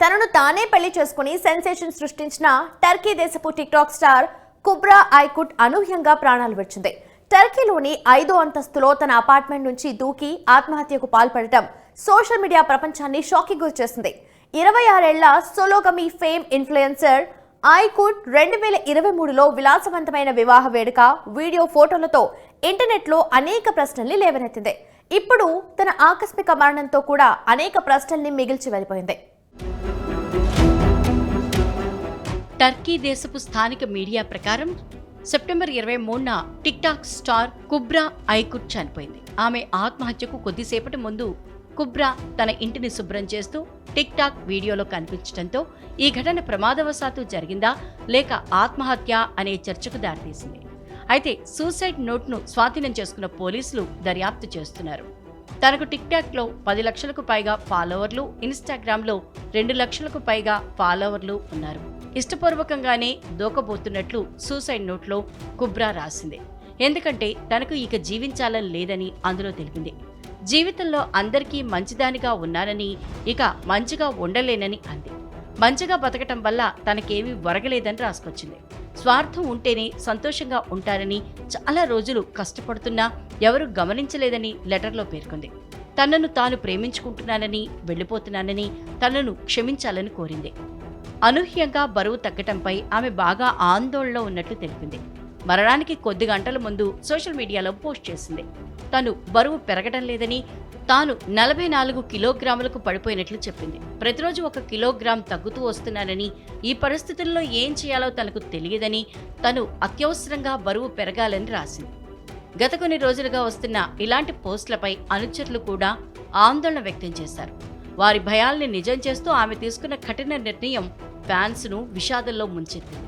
తనను తానే పెళ్ళి చేసుకుని సెన్సేషన్ సృష్టించిన టర్కీ దేశపు టిక్టాక్ స్టార్ కుబ్రా ఐకుట్ అనూహ్యంగా ప్రాణాలు విడిచింది. టర్కీలోని ఐదో అంతస్తులో తన అపార్ట్మెంట్ నుంచి దూకి ఆత్మహత్యకు పాల్పడటం సోషల్ మీడియా ప్రపంచాన్ని షాకింగ్ గురి చేసింది ఇరవై ఆరేళ్ళ సోలోగమి ఫేమ్ ఇన్ఫ్లుయెన్సర్ ఐకుట్ రెండు వేల ఇరవై మూడులో విలాసవంతమైన వివాహ వేడుక వీడియో ఫోటోలతో ఇంటర్నెట్లో అనేక ప్రశ్నల్ని లేవనెత్తింది. ఇప్పుడు తన ఆకస్మిక మరణంతో కూడా అనేక ప్రశ్నల్ని మిగిల్చి వెళ్ళిపోయింది. టర్కీ దేశపు స్థానిక మీడియా ప్రకారం సెప్టెంబర్ ఇరవై మూడున టిక్టాక్ స్టార్ కుబ్రా ఐకుట్ చనిపోయింది. ఆమె ఆత్మహత్యకు కొద్దిసేపటి ముందు కుబ్రా తన ఇంటిని శుభ్రం చేస్తూ టిక్ టాక్ వీడియోలో కనిపించడంతో ఈ ఘటన ప్రమాదవశాత్తు జరిగిందా లేక ఆత్మహత్య అనే చర్చకు దారితీసింది. అయితే సూసైడ్ నోట్ను స్వాధీనం చేసుకున్న పోలీసులు దర్యాప్తు చేస్తున్నారు. తనకు టిక్ టాక్లో పది లక్షలకు పైగా ఫాలోవర్లు ఇన్స్టాగ్రామ్లో రెండు లక్షలకు పైగా ఫాలోవర్లు ఉన్నారు. ఇష్టపూర్వకంగానే దూకబోతున్నట్లు సూసైడ్ నోట్లో కుబ్రా రాసింది. ఎందుకంటే తనకు ఇక జీవించాలని లేదని అందులో తెలిపింది. జీవితంలో అందరికీ మంచిదానిగా ఉన్నానని ఇక మంచిగా ఉండలేనని అంది. మంచిగా బతకటం వల్ల తనకేమీ ఒరగలేదని రాసుకొచ్చింది. స్వార్థం ఉంటేనే సంతోషంగా ఉంటారని చాలా రోజులు కష్టపడుతున్నా ఎవరు గమనించలేదని లెటర్లో పేర్కొంది. తనను తాను ప్రేమించుకుంటున్నానని వెళ్ళిపోతున్నానని తనను క్షమించాలని కోరింది. అనూహ్యంగా బరువు తగ్గటంపై ఆమె బాగా ఆందోళనలో ఉన్నట్లు తెలిపింది. మరణానికి కొద్ది గంటల ముందు సోషల్ మీడియాలో పోస్ట్ చేసింది. తను బరువు పెరగడం లేదని తాను నలభై నాలుగు కిలోగ్రాములకు పడిపోయినట్లు చెప్పింది. ప్రతిరోజు ఒక కిలోగ్రామ్ తగ్గుతూ వస్తున్నానని ఈ పరిస్థితుల్లో ఏం చేయాలో తనకు తెలియదని తను అత్యవసరంగా బరువు పెరగాలని రాసింది. గత కొన్ని రోజులుగా వస్తున్న ఇలాంటి పోస్టులపై అనుచరులు కూడా ఆందోళన వ్యక్తం చేశారు. వారి భయాల్ని నిజం చేస్తూ ఆమె తీసుకున్న కఠిన నిర్ణయం ఫ్యాన్స్ను విషాదంలో ముంచెత్తింది.